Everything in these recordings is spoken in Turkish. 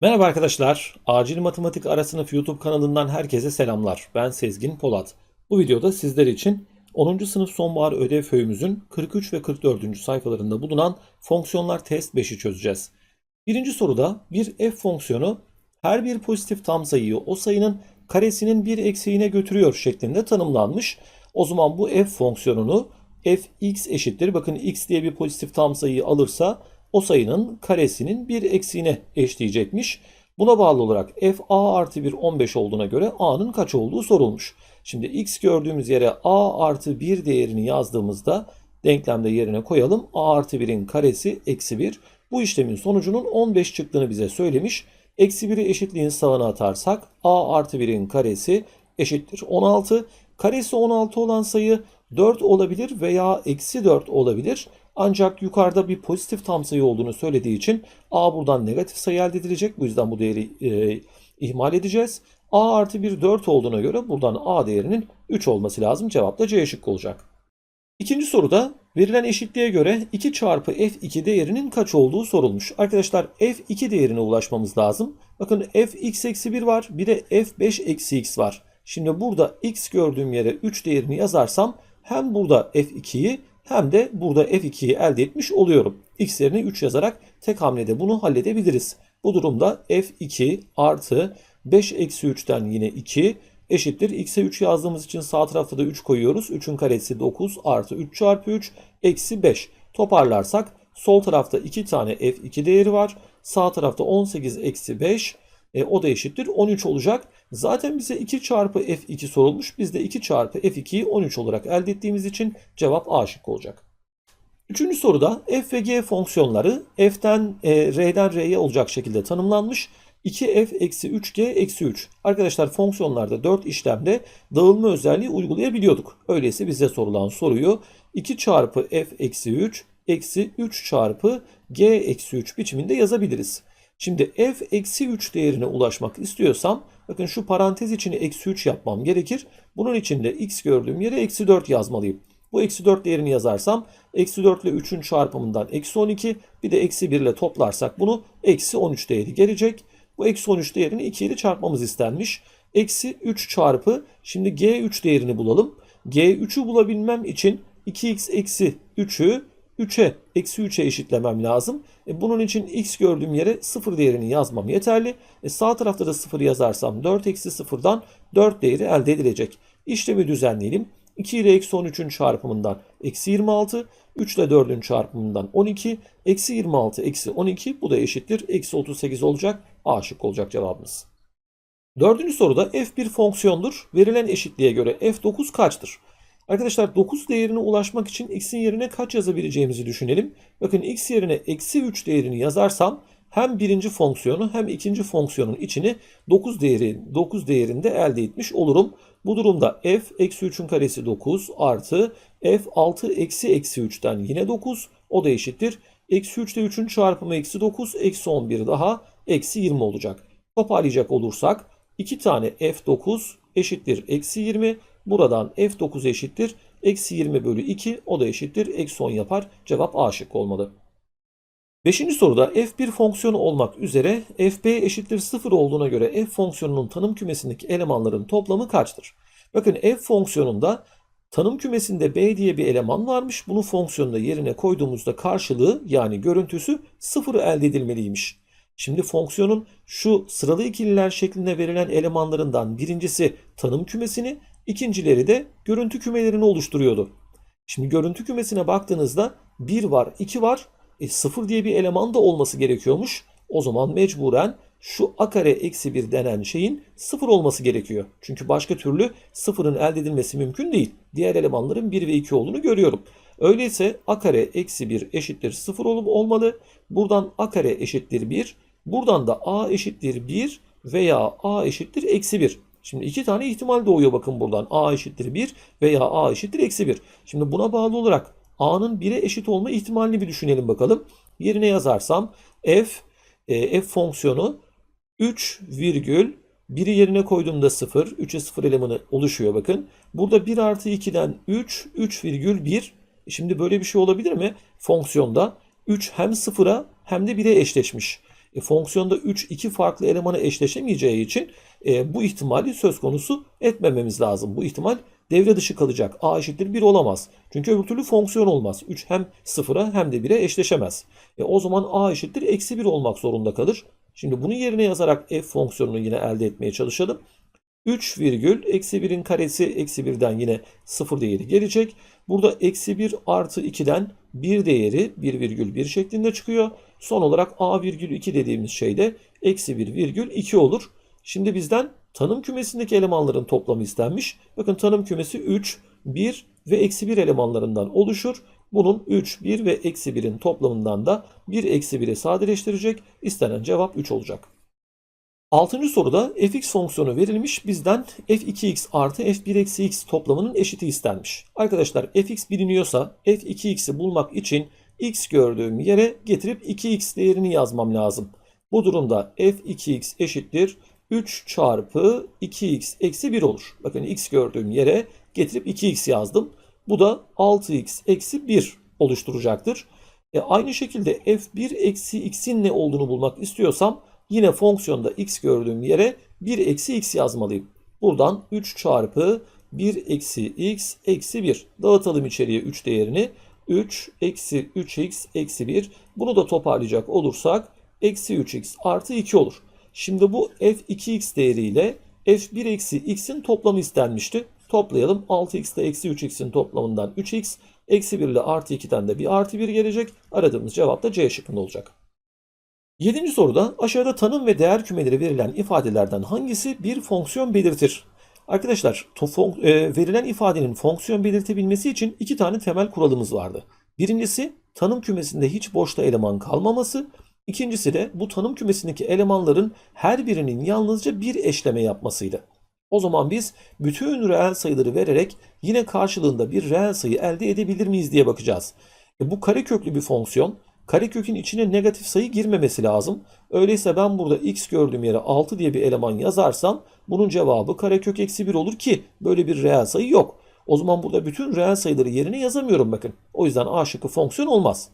Merhaba arkadaşlar. Acil Matematik Ara Sınıf YouTube kanalından herkese selamlar. Ben Sezgin Polat. Bu videoda sizler için 10. sınıf sonbahar ödev föyümüzün 43 ve 44. sayfalarında bulunan fonksiyonlar test 5'i çözeceğiz. Birinci soruda bir f fonksiyonu her bir pozitif tam sayıyı o sayının karesinin bir eksiğine götürüyor şeklinde tanımlanmış. O zaman bu f fonksiyonunu fx eşittir. Bakın x diye bir pozitif tam sayıyı alırsa o sayının karesinin bir eksiğine eşleyecekmiş. Buna bağlı olarak f a artı 1 15 olduğuna göre a'nın kaç olduğu sorulmuş. Şimdi x gördüğümüz yere a artı 1 değerini yazdığımızda denklemde yerine koyalım. a artı 1'in karesi eksi 1. Bu işlemin sonucunun 15 çıktığını bize söylemiş. Eksi 1'i eşitliğin sağına atarsak a artı 1'in karesi eşittir 16. Karesi 16 olan sayı 4 olabilir veya eksi 4 olabilir. Ancak yukarıda bir pozitif tam sayı olduğunu söylediği için a buradan negatif sayı elde edilecek. Bu yüzden bu değeri e, ihmal edeceğiz. a artı 1 4 olduğuna göre buradan a değerinin 3 olması lazım. Cevap da C şıkkı olacak. İkinci soruda verilen eşitliğe göre 2 çarpı f2 değerinin kaç olduğu sorulmuş. Arkadaşlar f2 değerine ulaşmamız lazım. Bakın fx eksi 1 var bir de f5 eksi x var. Şimdi burada x gördüğüm yere 3 değerini yazarsam hem burada f2'yi hem de burada f2'yi elde etmiş oluyorum. x yerine 3 yazarak tek hamlede bunu halledebiliriz. Bu durumda f2 artı 5 eksi 3'ten yine 2 eşittir. x'e 3 yazdığımız için sağ tarafta da 3 koyuyoruz. 3'ün karesi 9 artı 3 çarpı 3 eksi 5. Toparlarsak sol tarafta 2 tane f2 değeri var. Sağ tarafta 18 eksi 5 e, o da eşittir 13 olacak. Zaten bize 2 çarpı f2 sorulmuş. Biz de 2 çarpı f2'yi 13 olarak elde ettiğimiz için cevap A şıkkı olacak. Üçüncü soruda f ve g fonksiyonları f'ten e, r'den r'ye olacak şekilde tanımlanmış. 2f eksi 3g eksi 3. Arkadaşlar fonksiyonlarda 4 işlemde dağılma özelliği uygulayabiliyorduk. Öyleyse bize sorulan soruyu 2 çarpı f eksi 3 eksi 3 çarpı g eksi 3 biçiminde yazabiliriz. Şimdi f eksi 3 değerine ulaşmak istiyorsam bakın şu parantez içini eksi 3 yapmam gerekir. Bunun için de x gördüğüm yere eksi 4 yazmalıyım. Bu eksi 4 değerini yazarsam eksi 4 ile 3'ün çarpımından eksi 12 bir de eksi 1 ile toplarsak bunu eksi 13 değeri gelecek. Bu eksi 13 değerini 2 ile çarpmamız istenmiş. Eksi 3 çarpı şimdi g3 değerini bulalım. g3'ü bulabilmem için 2x eksi 3'ü 3'e eksi 3'e eşitlemem lazım. E, bunun için x gördüğüm yere 0 değerini yazmam yeterli. E, sağ tarafta da 0 yazarsam 4 eksi 0'dan 4 değeri elde edilecek. İşlemi düzenleyelim. 2 ile eksi 13'ün çarpımından eksi 26, 3 ile 4'ün çarpımından 12, eksi 26 eksi 12 bu da eşittir. Eksi 38 olacak. A şık olacak cevabımız. Dördüncü soruda f bir fonksiyondur. Verilen eşitliğe göre f9 kaçtır? Arkadaşlar 9 değerine ulaşmak için x'in yerine kaç yazabileceğimizi düşünelim. Bakın x yerine eksi 3 değerini yazarsam hem birinci fonksiyonu hem ikinci fonksiyonun içini 9 değeri 9 değerinde elde etmiş olurum. Bu durumda f eksi 3'ün karesi 9 artı f 6 eksi eksi 3'ten yine 9 o da eşittir. Eksi 3 ile 3'ün çarpımı eksi 9 eksi 11 daha eksi 20 olacak. Toparlayacak olursak 2 tane f9 eşittir eksi 20 Buradan f9 eşittir. Eksi 20 bölü 2 o da eşittir. Eksi 10 yapar. Cevap A şık olmalı. Beşinci soruda f1 fonksiyonu olmak üzere fb eşittir 0 olduğuna göre f fonksiyonunun tanım kümesindeki elemanların toplamı kaçtır? Bakın f fonksiyonunda tanım kümesinde b diye bir eleman varmış. Bunu fonksiyonda yerine koyduğumuzda karşılığı yani görüntüsü 0 elde edilmeliymiş. Şimdi fonksiyonun şu sıralı ikililer şeklinde verilen elemanlarından birincisi tanım kümesini, İkincileri de görüntü kümelerini oluşturuyordu. Şimdi görüntü kümesine baktığınızda 1 var, 2 var. E, 0 diye bir eleman da olması gerekiyormuş. O zaman mecburen şu a kare eksi 1 denen şeyin 0 olması gerekiyor. Çünkü başka türlü 0'ın elde edilmesi mümkün değil. Diğer elemanların 1 ve 2 olduğunu görüyorum. Öyleyse a kare eksi 1 eşittir 0 olup olmalı. Buradan a kare eşittir 1. Buradan da a eşittir 1 veya a eşittir eksi 1. Şimdi iki tane ihtimal doğuyor bakın buradan. A eşittir 1 veya A eşittir eksi 1. Şimdi buna bağlı olarak A'nın 1'e eşit olma ihtimalini bir düşünelim bakalım. Yerine yazarsam f e, f fonksiyonu 3 virgül 1'i yerine koyduğumda 0. 3'e 0 elemanı oluşuyor bakın. Burada 1 artı 2'den 3, 3 virgül 1. Şimdi böyle bir şey olabilir mi? Fonksiyonda 3 hem 0'a hem de 1'e eşleşmiş. E, fonksiyonda 3 iki farklı elemanı eşleşemeyeceği için e, bu ihtimali söz konusu etmememiz lazım. Bu ihtimal devre dışı kalacak. A eşittir 1 olamaz. Çünkü öbür türlü fonksiyon olmaz. 3 hem 0'a hem de 1'e eşleşemez. E, o zaman A eşittir eksi 1 olmak zorunda kalır. Şimdi bunu yerine yazarak f fonksiyonunu yine elde etmeye çalışalım. 3 virgül eksi 1'in karesi eksi 1'den yine 0 değeri gelecek. Burada eksi 1 artı 2'den 1 değeri 1 virgül 1 şeklinde çıkıyor. Son olarak a virgül 2 dediğimiz şey de eksi 1 virgül 2 olur. Şimdi bizden tanım kümesindeki elemanların toplamı istenmiş. Bakın tanım kümesi 3, 1 ve eksi 1 elemanlarından oluşur. Bunun 3, 1 ve eksi 1'in toplamından da 1 eksi 1'e sadeleştirecek. İstenen cevap 3 olacak. Altıncı soruda fx fonksiyonu verilmiş. Bizden f2x artı f1 eksi x toplamının eşiti istenmiş. Arkadaşlar fx biliniyorsa f2x'i bulmak için x gördüğüm yere getirip 2x değerini yazmam lazım. Bu durumda f2x eşittir 3 çarpı 2x eksi 1 olur. Bakın x gördüğüm yere getirip 2x yazdım. Bu da 6x eksi 1 oluşturacaktır. E aynı şekilde f1 eksi x'in ne olduğunu bulmak istiyorsam Yine fonksiyonda x gördüğüm yere 1 eksi x yazmalıyım. Buradan 3 çarpı 1 eksi x eksi 1. Dağıtalım içeriye 3 değerini. 3 eksi 3x eksi 1. Bunu da toparlayacak olursak eksi 3x artı 2 olur. Şimdi bu f2x değeriyle f1 eksi x'in toplamı istenmişti. Toplayalım. 6x ile eksi 3x'in toplamından 3x. Eksi 1 ile artı 2'den de bir artı 1 gelecek. Aradığımız cevap da C şıkkında olacak. Yedinci soruda aşağıda tanım ve değer kümeleri verilen ifadelerden hangisi bir fonksiyon belirtir? Arkadaşlar e, verilen ifadenin fonksiyon belirtebilmesi için iki tane temel kuralımız vardı. Birincisi tanım kümesinde hiç boşta eleman kalmaması. İkincisi de bu tanım kümesindeki elemanların her birinin yalnızca bir eşleme yapmasıydı. O zaman biz bütün reel sayıları vererek yine karşılığında bir reel sayı elde edebilir miyiz diye bakacağız. E bu kareköklü bir fonksiyon karekökün içine negatif sayı girmemesi lazım. Öyleyse ben burada x gördüğüm yere 6 diye bir eleman yazarsam bunun cevabı karekök eksi 1 olur ki böyle bir reel sayı yok. O zaman burada bütün reel sayıları yerine yazamıyorum bakın. O yüzden A şıkkı fonksiyon olmaz.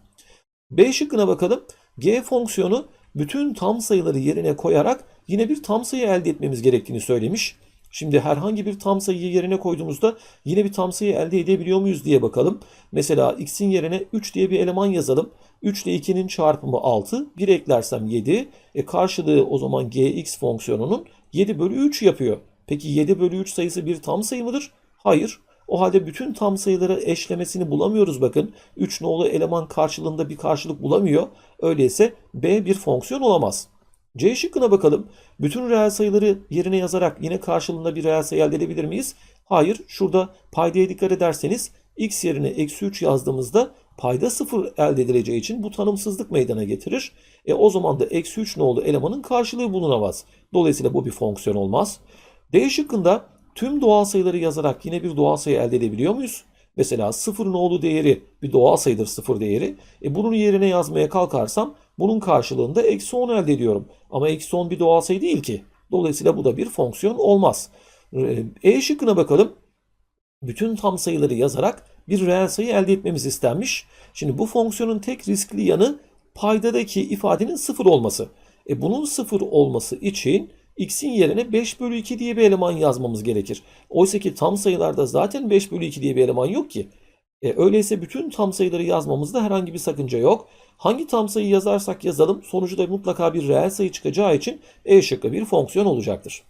B şıkkına bakalım. G fonksiyonu bütün tam sayıları yerine koyarak yine bir tam sayı elde etmemiz gerektiğini söylemiş. Şimdi herhangi bir tam sayıyı yerine koyduğumuzda yine bir tam sayı elde edebiliyor muyuz diye bakalım. Mesela x'in yerine 3 diye bir eleman yazalım. 3 ile 2'nin çarpımı 6. 1 eklersem 7. E karşılığı o zaman gx fonksiyonunun 7 bölü 3 yapıyor. Peki 7 bölü 3 sayısı bir tam sayı mıdır? Hayır. O halde bütün tam sayıları eşlemesini bulamıyoruz bakın. 3 nolu eleman karşılığında bir karşılık bulamıyor. Öyleyse b bir fonksiyon olamaz. C şıkkına bakalım. Bütün reel sayıları yerine yazarak yine karşılığında bir reel sayı elde edebilir miyiz? Hayır. Şurada paydaya dikkat ederseniz x yerine eksi 3 yazdığımızda payda 0 elde edileceği için bu tanımsızlık meydana getirir. E o zaman da eksi 3 nolu elemanın karşılığı bulunamaz. Dolayısıyla bu bir fonksiyon olmaz. D şıkkında tüm doğal sayıları yazarak yine bir doğal sayı elde edebiliyor muyuz? Mesela 0 nolu değeri bir doğal sayıdır 0 değeri. E bunun yerine yazmaya kalkarsam bunun karşılığında eksi 10 elde ediyorum. Ama eksi 10 bir doğal sayı değil ki. Dolayısıyla bu da bir fonksiyon olmaz. E şıkkına bakalım. Bütün tam sayıları yazarak bir reel sayı elde etmemiz istenmiş. Şimdi bu fonksiyonun tek riskli yanı paydadaki ifadenin sıfır olması. E bunun sıfır olması için x'in yerine 5 bölü 2 diye bir eleman yazmamız gerekir. Oysa ki tam sayılarda zaten 5 bölü 2 diye bir eleman yok ki. E, öyleyse bütün tam sayıları yazmamızda herhangi bir sakınca yok. Hangi tam sayı yazarsak yazalım sonucu da mutlaka bir reel sayı çıkacağı için E şıkkı bir fonksiyon olacaktır.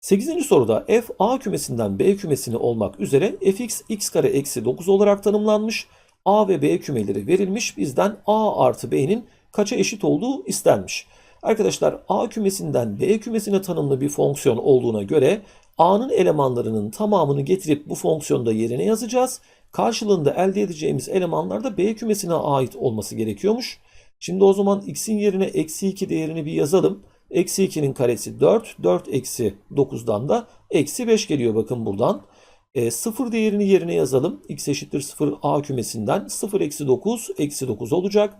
8. soruda f a kümesinden b kümesini olmak üzere fx x kare eksi 9 olarak tanımlanmış. a ve b kümeleri verilmiş. Bizden a artı b'nin kaça eşit olduğu istenmiş. Arkadaşlar a kümesinden b kümesine tanımlı bir fonksiyon olduğuna göre a'nın elemanlarının tamamını getirip bu fonksiyonda yerine yazacağız. Karşılığında elde edeceğimiz elemanlar da b kümesine ait olması gerekiyormuş. Şimdi o zaman x'in yerine eksi 2 değerini bir yazalım. Eksi 2'nin karesi 4. 4 eksi 9'dan da eksi 5 geliyor bakın buradan. E, 0 değerini yerine yazalım. x eşittir 0 a kümesinden 0 eksi 9 eksi 9 olacak.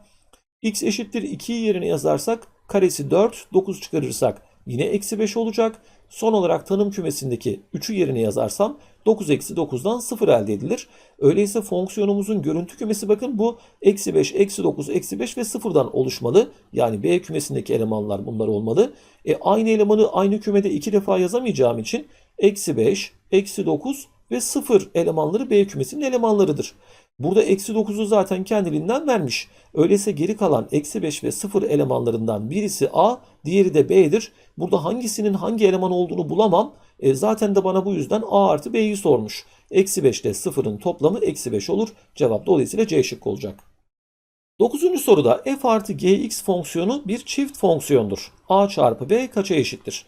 x eşittir 2'yi yerine yazarsak karesi 4 9 çıkarırsak yine eksi 5 olacak. Son olarak tanım kümesindeki 3'ü yerine yazarsam 9 eksi 9'dan 0 elde edilir. Öyleyse fonksiyonumuzun görüntü kümesi bakın bu eksi 5, eksi 9, eksi 5 ve 0'dan oluşmalı. Yani B kümesindeki elemanlar bunlar olmalı. E, aynı elemanı aynı kümede iki defa yazamayacağım için eksi 5, eksi 9 ve 0 elemanları B kümesinin elemanlarıdır. Burada eksi 9'u zaten kendiliğinden vermiş. Öyleyse geri kalan eksi 5 ve 0 elemanlarından birisi A, diğeri de B'dir. Burada hangisinin hangi eleman olduğunu bulamam. E, zaten de bana bu yüzden A artı B'yi sormuş. Eksi 5 ile 0'ın toplamı eksi 5 olur. Cevap dolayısıyla C şıkkı olacak. Dokuzuncu soruda f artı gx fonksiyonu bir çift fonksiyondur. a çarpı b kaça eşittir?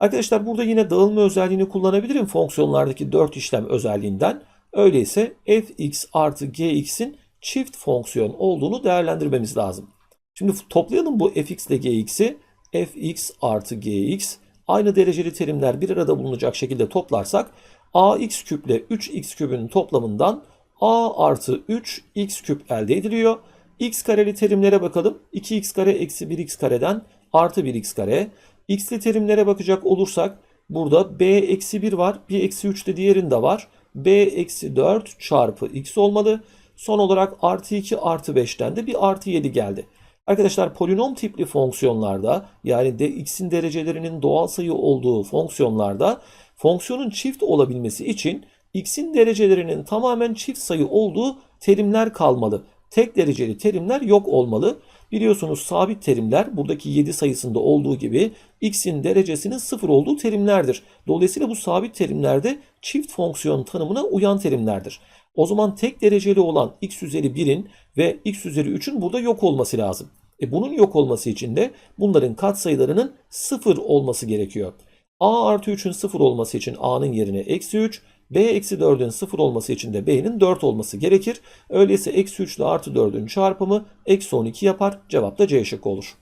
Arkadaşlar burada yine dağılma özelliğini kullanabilirim fonksiyonlardaki 4 işlem özelliğinden. Öyleyse fx artı gx'in çift fonksiyon olduğunu değerlendirmemiz lazım. Şimdi toplayalım bu fx ile gx'i. fx artı gx aynı dereceli terimler bir arada bulunacak şekilde toplarsak ax küp ile 3x küpün toplamından a artı 3 x küp elde ediliyor. x kareli terimlere bakalım. 2x kare eksi 1x kareden artı 1x kare. x'li terimlere bakacak olursak burada b eksi 1 var. bir eksi 3 de diğerinde var. B eksi 4 çarpı x olmalı. Son olarak artı 2 artı 5'ten de bir artı 7 geldi. Arkadaşlar polinom tipli fonksiyonlarda yani de x'in derecelerinin doğal sayı olduğu fonksiyonlarda fonksiyonun çift olabilmesi için x'in derecelerinin tamamen çift sayı olduğu terimler kalmalı. Tek dereceli terimler yok olmalı. Biliyorsunuz sabit terimler buradaki 7 sayısında olduğu gibi x'in derecesinin 0 olduğu terimlerdir. Dolayısıyla bu sabit terimlerde çift fonksiyon tanımına uyan terimlerdir. O zaman tek dereceli olan x üzeri 1'in ve x üzeri 3'ün burada yok olması lazım. E bunun yok olması için de bunların katsayılarının 0 olması gerekiyor. a artı 3'ün 0 olması için a'nın yerine eksi 3, b eksi 4'ün 0 olması için de b'nin 4 olması gerekir. Öyleyse eksi 3 ile artı 4'ün çarpımı eksi 12 yapar. Cevap da C şıkkı olur.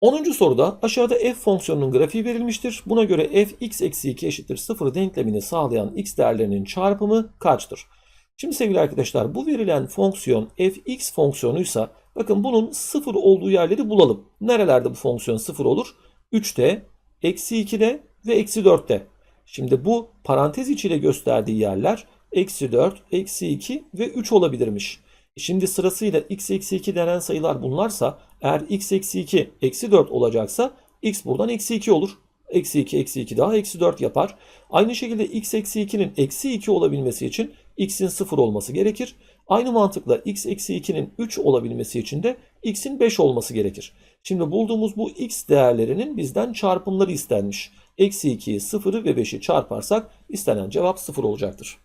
10. soruda aşağıda f fonksiyonunun grafiği verilmiştir. Buna göre f x eksi 2 eşittir 0 denklemini sağlayan x değerlerinin çarpımı kaçtır? Şimdi sevgili arkadaşlar bu verilen fonksiyon fx fonksiyonuysa bakın bunun 0 olduğu yerleri bulalım. Nerelerde bu fonksiyon 0 olur? 3'te, eksi 2'de ve eksi 4'te. Şimdi bu parantez içiyle gösterdiği yerler eksi 4, eksi 2 ve 3 olabilirmiş. Şimdi sırasıyla x eksi 2 denen sayılar bunlarsa eğer x eksi 2 eksi 4 olacaksa x buradan eksi 2 olur. Eksi 2 eksi 2 daha eksi 4 yapar. Aynı şekilde x eksi 2'nin eksi 2 olabilmesi için x'in 0 olması gerekir. Aynı mantıkla x eksi 2'nin 3 olabilmesi için de x'in 5 olması gerekir. Şimdi bulduğumuz bu x değerlerinin bizden çarpımları istenmiş. Eksi 2'yi 0'ı ve 5'i çarparsak istenen cevap 0 olacaktır.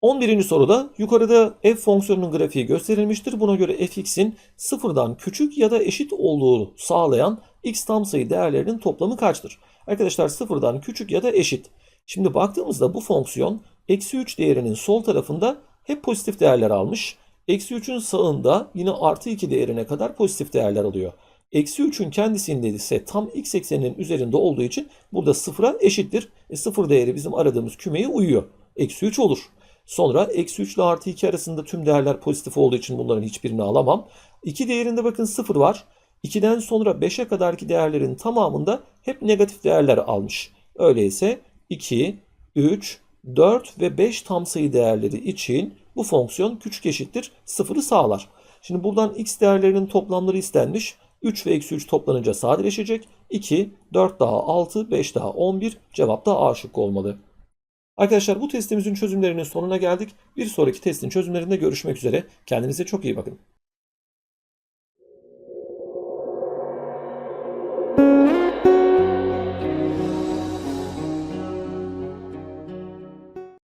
11. soruda yukarıda f fonksiyonunun grafiği gösterilmiştir. Buna göre fx'in sıfırdan küçük ya da eşit olduğunu sağlayan x tam sayı değerlerinin toplamı kaçtır? Arkadaşlar sıfırdan küçük ya da eşit. Şimdi baktığımızda bu fonksiyon eksi 3 değerinin sol tarafında hep pozitif değerler almış. Eksi 3'ün sağında yine artı 2 değerine kadar pozitif değerler alıyor. Eksi 3'ün kendisinde ise tam x ekseninin üzerinde olduğu için burada sıfıra eşittir. E, sıfır değeri bizim aradığımız kümeye uyuyor. Eksi 3 olur. Sonra eksi 3 ile artı 2 arasında tüm değerler pozitif olduğu için bunların hiçbirini alamam. 2 değerinde bakın 0 var. 2'den sonra 5'e kadarki değerlerin tamamında hep negatif değerler almış. Öyleyse 2, 3, 4 ve 5 tam sayı değerleri için bu fonksiyon küçük eşittir 0'ı sağlar. Şimdi buradan x değerlerinin toplamları istenmiş. 3 ve eksi 3 toplanınca sadeleşecek. 2, 4 daha 6, 5 daha 11 cevap da A şıkkı olmalı. Arkadaşlar bu testimizin çözümlerinin sonuna geldik. Bir sonraki testin çözümlerinde görüşmek üzere. Kendinize çok iyi bakın.